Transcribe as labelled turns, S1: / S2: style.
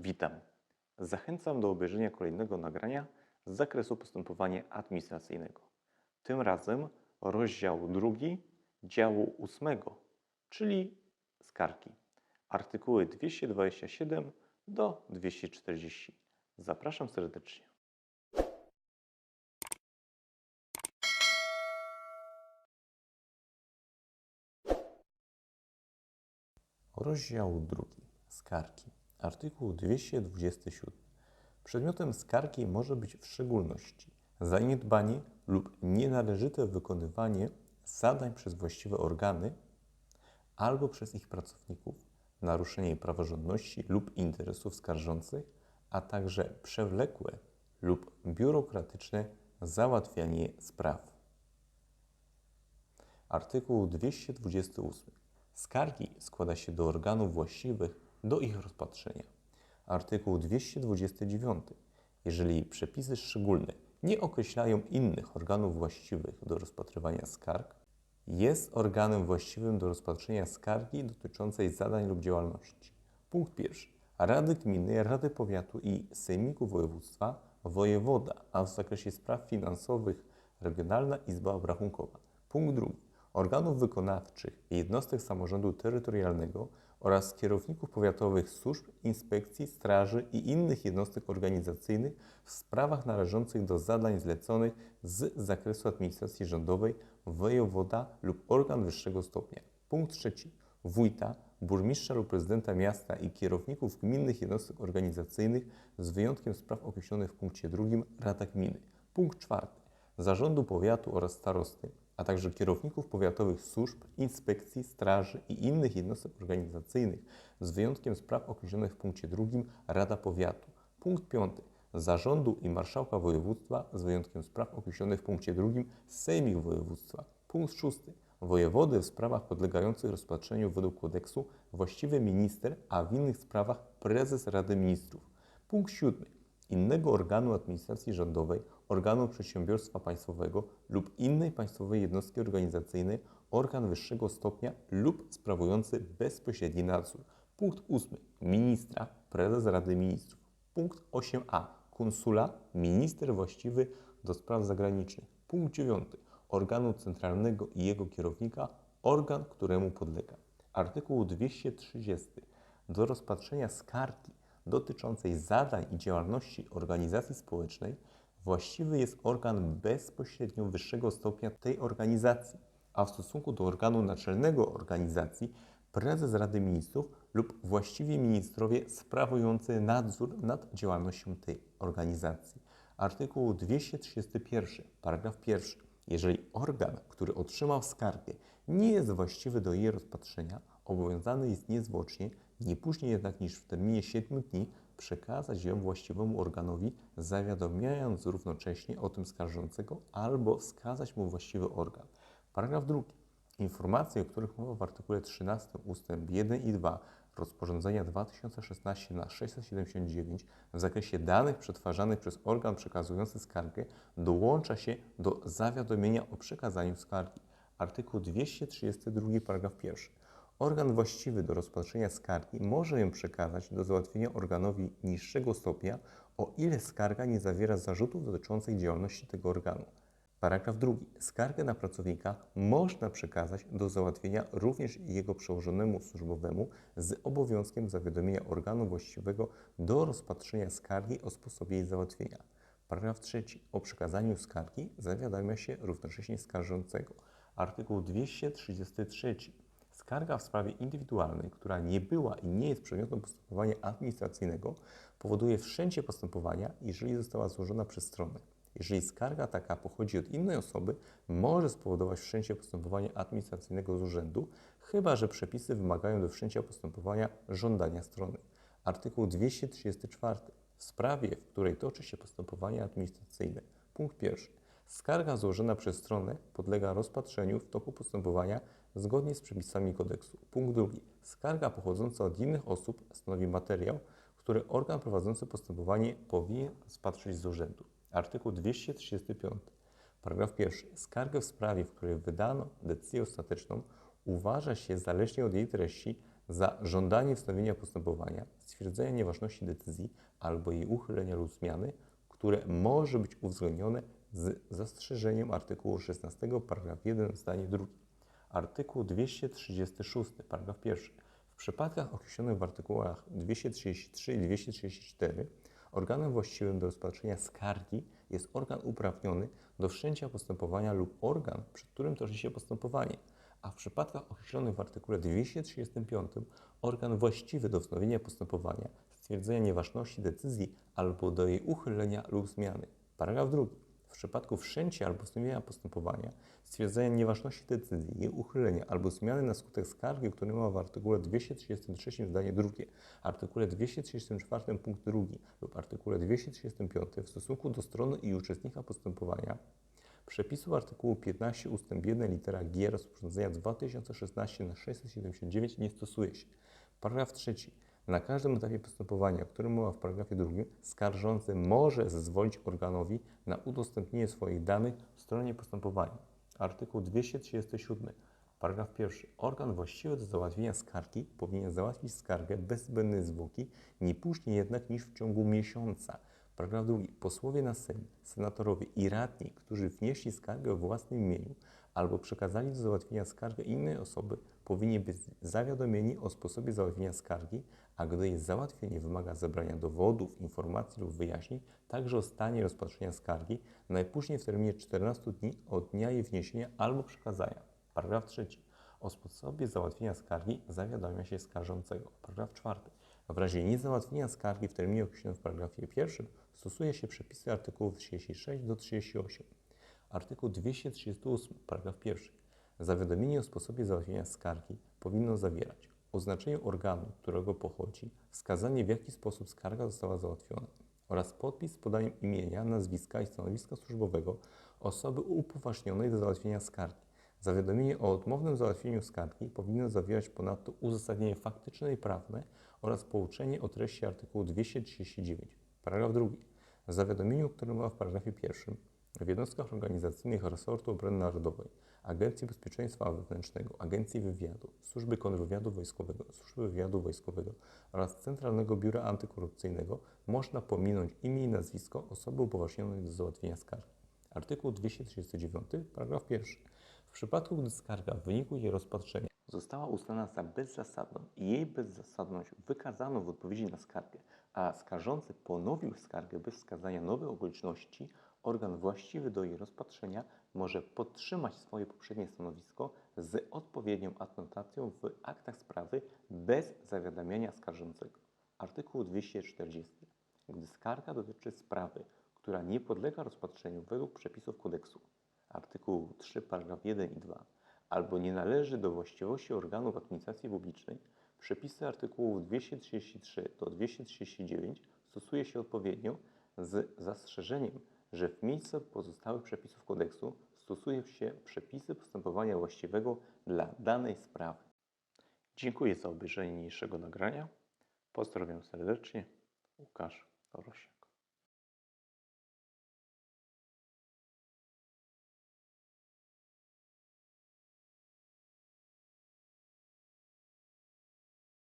S1: Witam. Zachęcam do obejrzenia kolejnego nagrania z zakresu postępowania administracyjnego. Tym razem rozdział drugi działu ósmego, czyli skargi. Artykuły 227 do 240. Zapraszam serdecznie. Rozdział drugi. Skargi. Artykuł 227. Przedmiotem skargi może być w szczególności zaniedbanie lub nienależyte wykonywanie zadań przez właściwe organy albo przez ich pracowników, naruszenie praworządności lub interesów skarżących, a także przewlekłe lub biurokratyczne załatwianie spraw. Artykuł 228. Skargi składa się do organów właściwych do ich rozpatrzenia. Artykuł 229. Jeżeli przepisy szczególne nie określają innych organów właściwych do rozpatrywania skarg, jest organem właściwym do rozpatrzenia skargi dotyczącej zadań lub działalności. Punkt pierwszy. Rady Gminy, Rady Powiatu i Sejmiku Województwa, wojewoda, a w zakresie spraw finansowych Regionalna Izba Obrachunkowa. Punkt drugi. Organów wykonawczych jednostek samorządu terytorialnego oraz kierowników powiatowych służb, inspekcji, straży i innych jednostek organizacyjnych w sprawach należących do zadań zleconych z zakresu administracji rządowej, wojewoda lub organ wyższego stopnia. Punkt trzeci. Wójta, burmistrza lub prezydenta miasta i kierowników gminnych jednostek organizacyjnych z wyjątkiem spraw określonych w punkcie drugim Rada Gminy. Punkt czwarty. Zarządu powiatu oraz starosty, a także kierowników powiatowych służb, inspekcji, straży i innych jednostek organizacyjnych z wyjątkiem spraw określonych w punkcie drugim Rada Powiatu. Punkt piąty. Zarządu i marszałka województwa z wyjątkiem spraw określonych w punkcie drugim Sejmik Województwa. Punkt szósty. Wojewody w sprawach podlegających rozpatrzeniu według kodeksu właściwy minister, a w innych sprawach prezes Rady Ministrów. Punkt siódmy innego organu administracji rządowej, organu przedsiębiorstwa państwowego lub innej państwowej jednostki organizacyjnej, organ wyższego stopnia lub sprawujący bezpośredni nadzór. Punkt 8. Ministra, prezes Rady Ministrów. Punkt 8a. Konsula, minister właściwy do spraw zagranicznych. Punkt 9. Organu centralnego i jego kierownika, organ, któremu podlega. Artykuł 230. Do rozpatrzenia skargi dotyczącej zadań i działalności organizacji społecznej właściwy jest organ bezpośrednio wyższego stopnia tej organizacji, a w stosunku do organu naczelnego organizacji prezes Rady Ministrów lub właściwi ministrowie sprawujący nadzór nad działalnością tej organizacji. Artykuł 231, paragraf 1. Jeżeli organ, który otrzymał skargę, nie jest właściwy do jej rozpatrzenia, obowiązany jest niezwłocznie nie później jednak niż w terminie 7 dni przekazać ją właściwemu organowi, zawiadamiając równocześnie o tym skarżącego albo wskazać mu właściwy organ. Paragraf drugi. Informacje, o których mowa w artykule 13 ust. 1 i 2 rozporządzenia 2016 na 679 w zakresie danych przetwarzanych przez organ przekazujący skargę dołącza się do zawiadomienia o przekazaniu skargi. Artykuł 232 paragraf 1. Organ właściwy do rozpatrzenia skargi może ją przekazać do załatwienia organowi niższego stopnia, o ile skarga nie zawiera zarzutów dotyczących działalności tego organu. Paragraf drugi. Skargę na pracownika można przekazać do załatwienia również jego przełożonemu służbowemu z obowiązkiem zawiadomienia organu właściwego do rozpatrzenia skargi o sposobie jej załatwienia. Paragraf trzeci. O przekazaniu skargi zawiadamia się równocześnie skarżącego. Artykuł 233. Skarga w sprawie indywidualnej, która nie była i nie jest przedmiotem postępowania administracyjnego, powoduje wszczęcie postępowania, jeżeli została złożona przez stronę. Jeżeli skarga taka pochodzi od innej osoby, może spowodować wszczęcie postępowania administracyjnego z urzędu, chyba że przepisy wymagają do wszczęcia postępowania żądania strony. Artykuł 234. W sprawie, w której toczy się postępowanie administracyjne. Punkt pierwszy. Skarga złożona przez stronę podlega rozpatrzeniu w toku postępowania zgodnie z przepisami kodeksu. Punkt drugi. Skarga pochodząca od innych osób stanowi materiał, który organ prowadzący postępowanie powinien rozpatrzyć z urzędu. Artykuł 235. Paragraf pierwszy. Skargę w sprawie, w której wydano decyzję ostateczną, uważa się zależnie od jej treści za żądanie wznowienia postępowania, stwierdzenia nieważności decyzji albo jej uchylenia lub zmiany, które może być uwzględnione z zastrzeżeniem artykułu 16 paragraf 1 zdanie drugie. Artykuł 236 paragraf 1. W przypadkach określonych w artykułach 233 i 234 organem właściwym do rozpatrzenia skargi jest organ uprawniony do wszczęcia postępowania lub organ, przed którym toczy się postępowanie, a w przypadkach określonych w artykule 235 organ właściwy do wznowienia postępowania, stwierdzenia nieważności decyzji albo do jej uchylenia lub zmiany. Paragraf drugi. W przypadku wszczęcia albo wznowienia postępowania, stwierdzenia nieważności decyzji, jej uchylenia albo zmiany na skutek skargi, który mowa w artykule 233 zdanie drugie, artykule 234 punkt drugi lub artykule 235 w stosunku do strony i uczestnika postępowania, przepisów artykułu 15 ust. 1 litera G rozporządzenia 2016 na 679 nie stosuje się. Paragraf trzeci. Na każdym etapie postępowania, o którym mowa w paragrafie drugim, skarżący może zezwolić organowi na udostępnienie swoich danych stronie postępowania. Artykuł 237. Paragraf pierwszy. Organ właściwy do załatwienia skargi powinien załatwić skargę bez zbędnej zwłoki, nie później jednak niż w ciągu miesiąca. Paragraf drugi. Posłowie na Sejm, senatorowie i radni, którzy wnieśli skargę w własnym imieniu albo przekazali do załatwienia skargę innej osoby, powinni być zawiadomieni o sposobie załatwienia skargi, a gdy jej załatwienie wymaga zebrania dowodów, informacji lub wyjaśnień, także o stanie rozpatrzenia skargi, najpóźniej w terminie 14 dni od dnia jej wniesienia albo przekazania. Paragraf trzeci. O sposobie załatwienia skargi zawiadamia się skarżącego. Paragraf czwarty. W razie niezałatwienia skargi w terminie określonym w paragrafie pierwszym stosuje się przepisy artykułów 36 do 38. Artykuł 238, paragraf 1. Zawiadomienie o sposobie załatwienia skargi powinno zawierać oznaczenie organu, którego pochodzi, wskazanie w jaki sposób skarga została załatwiona oraz podpis z podaniem imienia, nazwiska i stanowiska służbowego osoby upoważnionej do załatwienia skargi. Zawiadomienie o odmownym załatwieniu skargi powinno zawierać ponadto uzasadnienie faktyczne i prawne oraz pouczenie o treści artykułu 239. Paragraf 2. W zawiadomieniu, które mowa w paragrafie pierwszym, w jednostkach organizacyjnych resortu obrony narodowej, Agencji Bezpieczeństwa Wewnętrznego, Agencji Wywiadu, Służby Kontrwywiadu Wojskowego, Służby Wywiadu Wojskowego oraz Centralnego Biura Antykorupcyjnego można pominąć imię i nazwisko osoby upoważnionej do załatwienia skargi. Artykuł 239, paragraf 1. W przypadku, gdy skarga w wyniku jej rozpatrzenia została uznana za bezzasadną i jej bezzasadność wykazano w odpowiedzi na skargę, a skarżący ponowił skargę bez wskazania nowych okoliczności, organ właściwy do jej rozpatrzenia może podtrzymać swoje poprzednie stanowisko z odpowiednią adnotacją w aktach sprawy bez zawiadamiania skarżącego. Artykuł 240. Gdy skarga dotyczy sprawy, która nie podlega rozpatrzeniu według przepisów kodeksu, artykuł 3 paragraf 1 i 2, albo nie należy do właściwości organów administracji publicznej, przepisy artykułów 233 do 239 stosuje się odpowiednio z zastrzeżeniem, że w miejsce pozostałych przepisów kodeksu stosuje się przepisy postępowania właściwego dla danej sprawy. Dziękuję za obejrzenie niniejszego nagrania. Pozdrawiam serdecznie. Łukasz Orosia.